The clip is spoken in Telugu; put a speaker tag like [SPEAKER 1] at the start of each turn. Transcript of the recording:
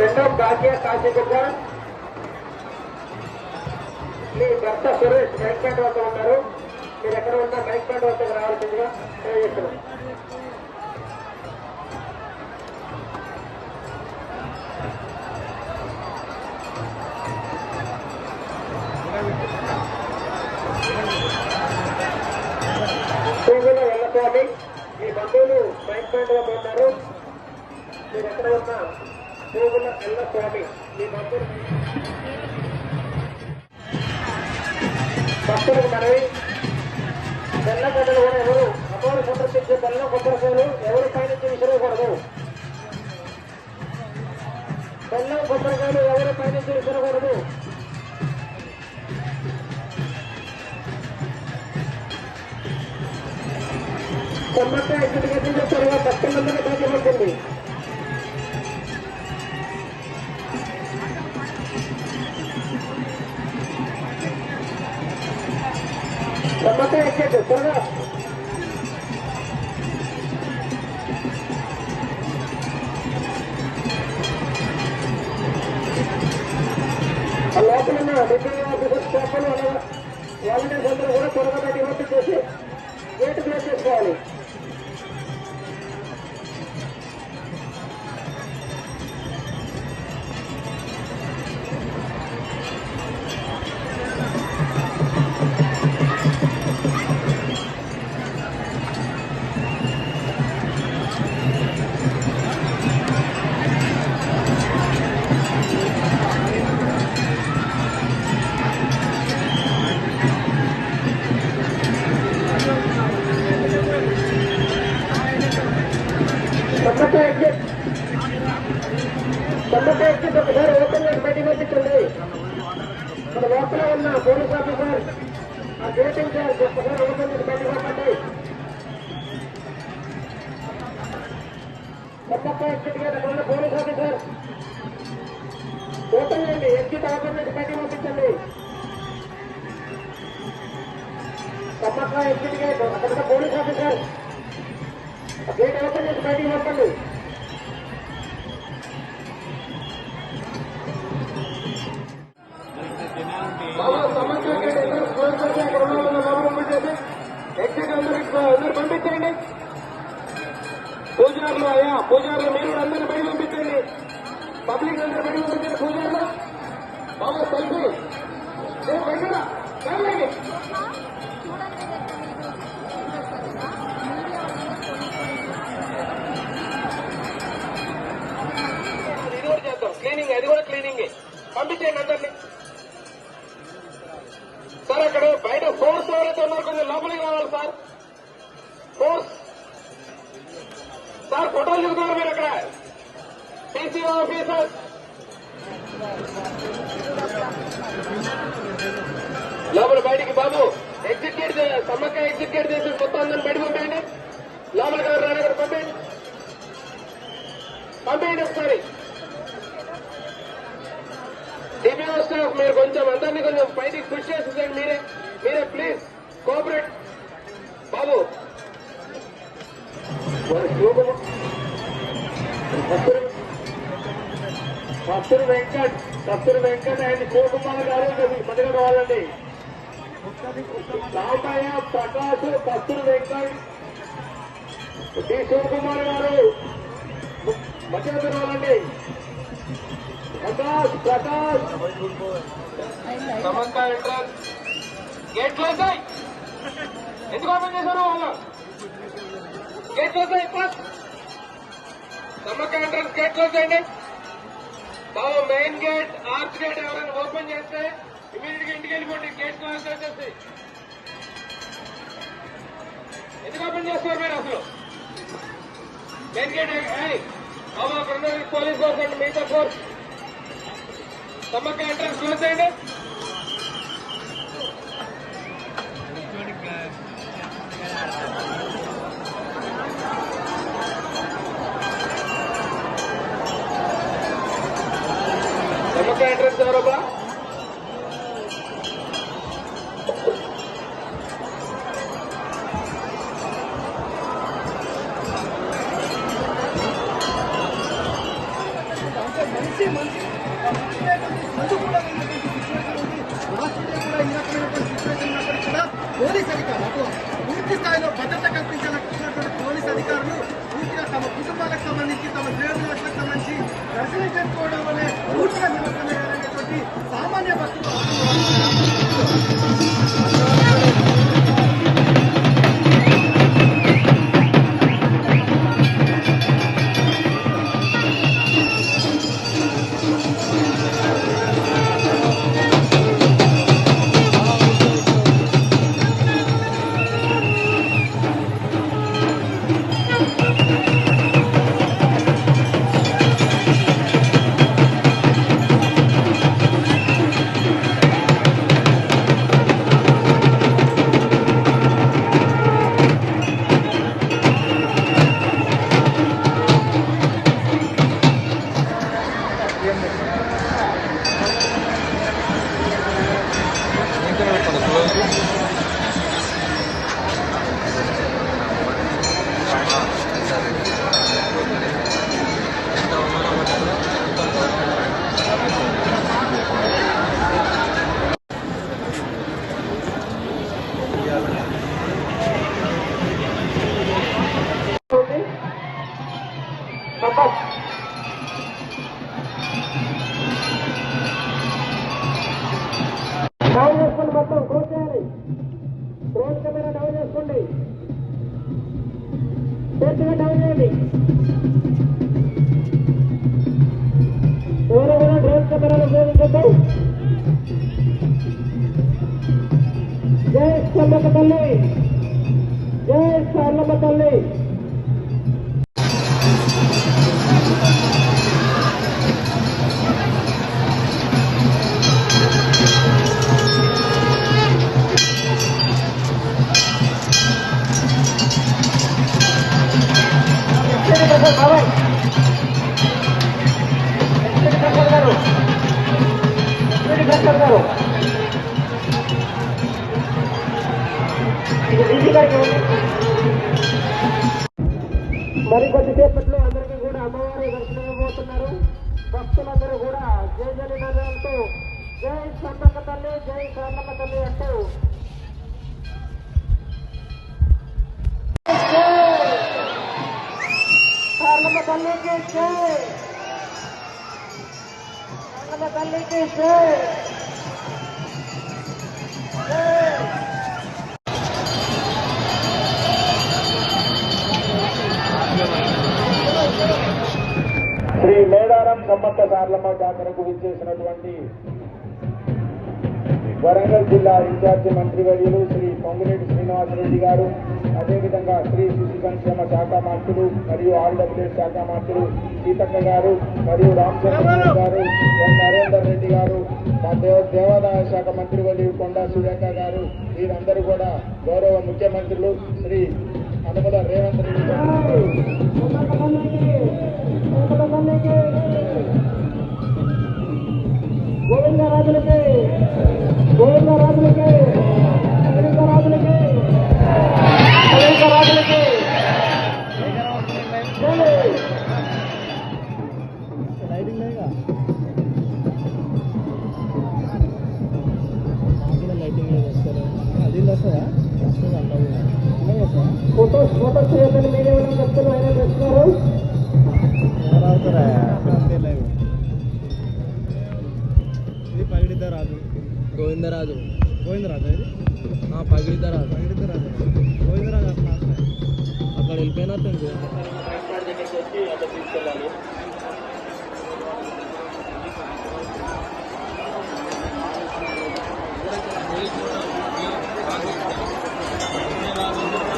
[SPEAKER 1] పెండం భాగ్య కాశీగుట్ట మీ భర్త సురేష్ మైక్ ప్యాంట్ వద్ద ఉన్నారు. మీరు ఎక్కడ ఉన్నా మైక్ ప్యాంట్ వద్దకు రావాల్సిందిగా తెలియజేస్తున్నాం. పువ్వుల వెళ్ళస్వామి మీ బంధువులు మైక్ ప్యాంట్ వద్ద ఉన్నారు. మీరు ఎక్కడ ఉన్నా పువ్వుల ఎల్లస్వామి మీ బంధువులు భక్తులకు మనవి బెల్ల గడ్డలు కూడా ఎవరు అమ్మవారు సందర్శించే బెల్లం కొబ్బరికాయలు ఎవరు పైనుంచి విసిరకూడదు బెల్లం కొబ్బరికాయలు ఎవరు పైనుంచి విసిరకూడదు కొమ్మక్క ఇక్కడికి ఎన్ని తర్వాత భక్తులందరికీ బాధ్యపడుతుంది వచ్చింది కొమ్మక్క త్వరగా లోపల ఉన్న ఆఫీసర్ స్టాఫ్లు వాలంటీర్స్ అందరూ కూడా త్వరగా బయటకు వచ్చి చేసి గేటు క్లోజ్ చేసుకోవాలి కొమ్మక్క ఎగ్జిట్ ఒకసారి ఓపెన్ చేసి బయటకు పంపించండి మన లోపల ఉన్న పోలీస్ ఆఫీసర్ ఆ గేట్ ఇన్ఛార్జ్ ఒకసారి ఓపెన్ చేసి బయటకు పంపండి కొమ్మక్క ఎగ్జిట్ గేట్ ఉన్న పోలీస్ ఆఫీసర్ ఓపెన్ చేయండి ఎగ్జిట్ ఓపెన్ చేసి బయటకు పంపించండి కొమ్మక్క ఎగ్జిట్ గేట్ అక్కడ పోలీస్ ఆఫీసర్ గేట్ ఓపెన్ చేసి బయటికి పంపండి పూజారులు అయ్యా పూజారులు మీరు అందరినీ అందరిని బయట పంపించండి. పబ్లిక్ అందరూ బయట పంపించండి. పూజారులు బాబా సెల్ఫీ బయట వెళ్ళండి క్లీనింగ్ అది కూడా క్లీనింగ్ పంపించేయండి అందరినీ. ఉన్నారు మీరు అక్కడ. TC officer. లోపల బయటికి బాబు. Exit gate Sammakka exit gate తీసి మొత్తం అందరిని బయట పంపేయండి. లోపలికి ఎవరు రానక్కడ పంపేయండి. పంపేయండి ఒకసారి. డిపిఓ స్టాఫ్ మీరు కొంచెం అందరినీ కొంచెం బయటికి పుష్ చేసేసండి మీరే. మీరే ప్లీజ్ కోఆపరేట్ బాబు. వారి భక్తులు వెంకట్ భక్తులు వెంకట్ అండ్ శివకుమార్ గారు మధ్యలో కావాలండి రామయ్య ప్రకాశ్ భక్తులు వెంకట్ డి. శివకుమార్ గారు. మధ్యలో రావాలండి. ప్రకాష్ ప్రకాష్ సమస్త ఎంట్రన్స్ గేట్ క్లోజ్ ఎందుకు ఓపెన్ చేశారు వాళ్ళు? గేట్ క్లోజ్ అయ్యి ఫస్ట్ ఎంట్రన్స్ గేట్ క్లోజ్ చేయండి. బాబు మెయిన్ గేట్ ఆర్చ్ గేట్ ఎవరైనా ఓపెన్ చేస్తే ఇమీడియట్గా ఇంటికి వెళ్ళిపోండి. గేట్ క్లోజ్ చేసేసి. ఎందుకు ఓపెన్ చేస్తారు మీరు అసలు? మెయిన్ గేట్ బాబు అక్కడ ఉన్న పోలీస్ ఫోర్స్ అండి మిగతా ఫోర్స్. సమ్మక్క ఎంట్రన్స్ క్లోజ్ చేయండి. నమ్మకం అడ్రస్ ఎవరబ్బా?
[SPEAKER 2] పోలీస్ అధికారులు పూర్తి స్థాయిలో భద్రత కల్పించాలనుకుంటున్నటువంటి పోలీస్ అధికారులు తమ కుటుంబాలకు సంబంధించి తమ శ్రేయోభిలాషులకు సంబంధించి దర్శనం చేసుకోవడం వల్లే పూర్తిగా నిమగ్నమయ్యారనేటువంటి సామాన్య భక్తులు
[SPEAKER 1] Thank you. డ్రోన్ డౌన్ చేసుకోండి. పూర్తిగా డౌన్ చేయండి. ఎవరు కూడా డ్రోన్ కెమెరాలు ఉపయోగించద్దు. జై సల్లమ్మ తల్లి. జై సల్లమ్మ తల్లి. గారు. గారు. మరి కొద్దిసేపట్లో అందరికీ కూడా అమ్మవారి దర్శనం ఇవ్వబోతున్నారు. భక్తులందరూ కూడా జై జలి నగరంతో జై సమ్మక్క తల్లి జై సాన్నమ్మ తల్లి అంటూ. సాన్నమ్మ తల్లికి జై! సాన్నమ్మ తల్లికి జై.
[SPEAKER 3] శ్రీ మేడారం సమ్మక్క సార్లమ్మ జాతరకు విచ్చేసినటువంటి వరంగల్ జిల్లా ఇన్ఛార్జి మంత్రివర్యులు శ్రీ పొంగిరెడ్డి శ్రీనివాసరెడ్డి గారు అదేవిధంగా శ్రీ శిశు సంక్షేమ శాఖ మంత్రులు మరియు ఆర్డబ్ల్యూఎస్ శాఖ మంత్రులు సీతక్క గారు మరియు రామచంద్ర గారు నరేందర్ రెడ్డి గారు మా దేవ దేవాదాయ శాఖ మంత్రివర్యులు కొండా సురేఖ గారు వీరందరూ కూడా గౌరవ ముఖ్యమంత్రులు శ్రీ అనుమల రేవంత్ రెడ్డి గారు.
[SPEAKER 1] ఫోటో ఫోటో చేయకండి మీరు ఏమైనా చెప్తారు ఆయన చేస్తున్నారు
[SPEAKER 2] ఇది పగిడిద్దరాజు
[SPEAKER 4] గోవిందరాజు
[SPEAKER 2] గోవిందరాజు ఇది
[SPEAKER 4] పగిడిద్దరాజు
[SPEAKER 2] పగిడిద్దరాజు గోవిందరాజు
[SPEAKER 4] అక్కడ వెళ్ళిపోయినట్టుంది
[SPEAKER 3] వచ్చి అక్కడ తీసుకెళ్ళాలి Thank you. Thank you.